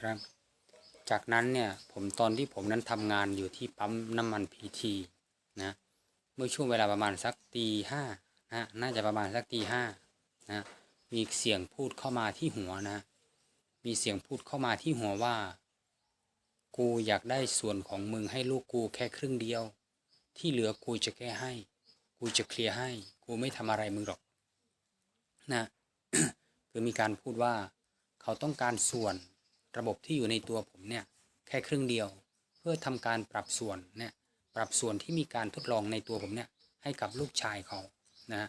ครับ จากนั้นเนี่ยผมตอนที่ผมนั้นทำงานอยู่ที่ปั๊มน้ำมันพีทีนะเมื่อช่วงเวลาประมาณสักตีห้านะน่าจะประมาณสักตีห้านะมีเสียงพูดเข้ามาที่หัวนะ มีเสียงพูดเข้ามาที่หัวว่า กูอยากได้ส่วนของมึงให้ลูกกูแค่ครึ่งเดียว ที่เหลือกูจะแก้ให้ กูจะเคลียร์ให้ กูไม่ทำอะไรมึงหรอกนะคือมีการพูดว่า เขาต้องการส่วน ระบบที่อยู่ในตัวผมเนี่ยแค่ครึ่งเดียว เพื่อทำการปรับส่วนเนี่ยปรับส่วนที่มีการทดลองในตัวผมเนี่ยให้กับลูกชายเขานะ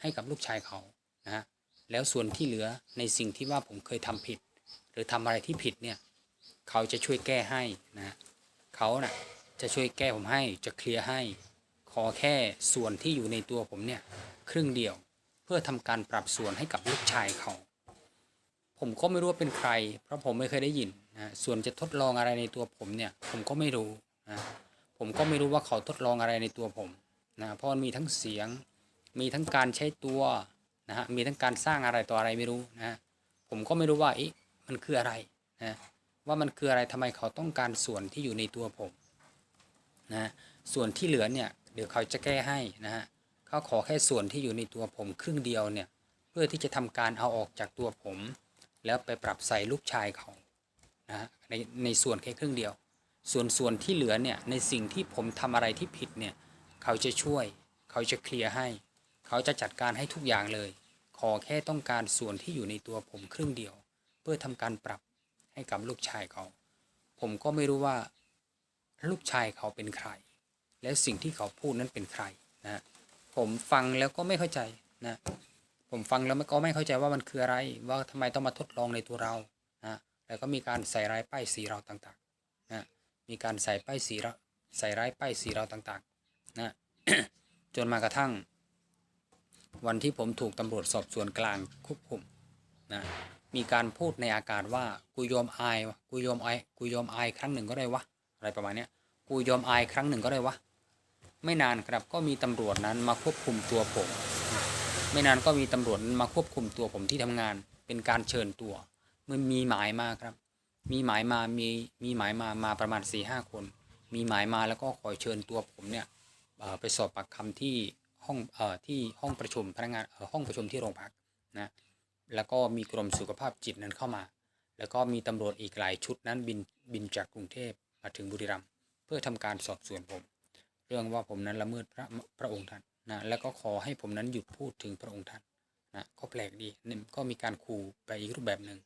ให้กับลูกชายเขานะแล้วส่วนที่เหลือในสิ่งที่ว่าผมเคยทำผิด หรือทำอะไรที่ผิดเนี่ยเขาจะช่วยแก้ให้นะเขาน่ะจะช่วยแก้ผมให้จะเคลียร์ให้ ขอแค่ส่วนที่อยู่ในตัวผมเนี่ยครึ่งเดียว เพื่อทำการปรับส่วนให้กับลูกชายเขา ผมก็ไม่รู้ว่าเป็นใคร เพราะผมไม่เคยได้ยินนะส่วนจะทดลองอะไรในตัวผมเนี่ย ผมก็ไม่รู้นะผมก็ไม่รู้ว่าเขาทดลองอะไรในตัวผมนะเพราะมันมีทั้งเสียง มีทั้งการใช้ตัวนะฮะมีทั้งการสร้างอะไรต่ออะไรไม่รู้นะผมก็ไม่รู้ว่าอีมันคืออะไรนะว่ามันคืออะไรทำไมเขาต้องการส่วนที่อยู่ในตัวผมนะส่วนที่เหลือเนี่ยเดี๋ยวเขาจะแก้ให้นะฮะเขาขอแค่ส่วนที่อยู่ในตัวผมครึ่งเดียวเนี่ยเพื่อที่จะทำการเอาออกจากตัวผม แล้วไปปรับใส่ลูกชายเขานะในในส่วนแค่ครึ่งเดียว ส่วนส่วนที่เหลือเนี่ยในสิ่งที่ผมทำอะไรที่ผิดเนี่ยเขาจะช่วย เขาจะเคลียร์ให้ เขาจะจัดการให้ทุกอย่างเลย ขอแค่ต้องการส่วนที่อยู่ในตัวผมครึ่งเดียว เพื่อทำการปรับให้กับลูกชายเขา ผมก็ไม่รู้ว่า ลูกชายเขาเป็นใคร และสิ่งที่เขาพูดนั้นเป็นใครนะผมฟังแล้วก็ไม่เข้าใจนะ ผมฟังแล้วก็ไม่เข้าใจว่ามันคืออะไร ว่าทำไมต้องมาทดลองในตัวเรานะแล้วก็มีการใส่ร้ายป้ายสีเราต่างๆนะมีการใส่ป้ายสีเราใส่ร้ายป้ายสีเราต่างๆนะจนมากระทั่ง วันที่ผมถูกตำรวจสอบสวนกลางควบคุมนะมีการพูดในอากาศว่ากูยอมอายกูยอมอายกูยอมอายครั้งหนึ่งก็ได้วะอะไรประมาณนี้กูยอมอายครั้งหนึ่งก็ได้วะไม่นานครับก็มีตำรวจนั้นมาควบคุมตัวผม ไม่นานก็มีตำรวจมาควบคุมตัวผมที่ทำงาน เป็นการเชิญตัวมันมีหมายมาครับ มีหมายมามีมีหมายมามาประมาณ4ี่ห้าคน มีหมายมาแล้วก็ขอยเชิญตัวผมเนี่ยไปสอบปากคำที่ห้องอที่ห้องประชุมพนักงานห้องประชุมที่โรงพักนะแล้วก็มีกรมสุขภาพจิตนั้นเข้ามา แล้วก็มีตำรวจอีกหลายชุดนั้นบินบินจากกรุงเทพมาถึงบุรีรัมย์เพื่อทำการสอบสวนผม เรื่องว่าผมนั้นละเมิดพระพระองค์ท่าน นะแล้วก็ขอให้ผมนั้นหยุดพูดถึงพระองค์ท่านนะก็แปลกดีก็มีการขู่ไปอีกรูปแบบหนึ่ง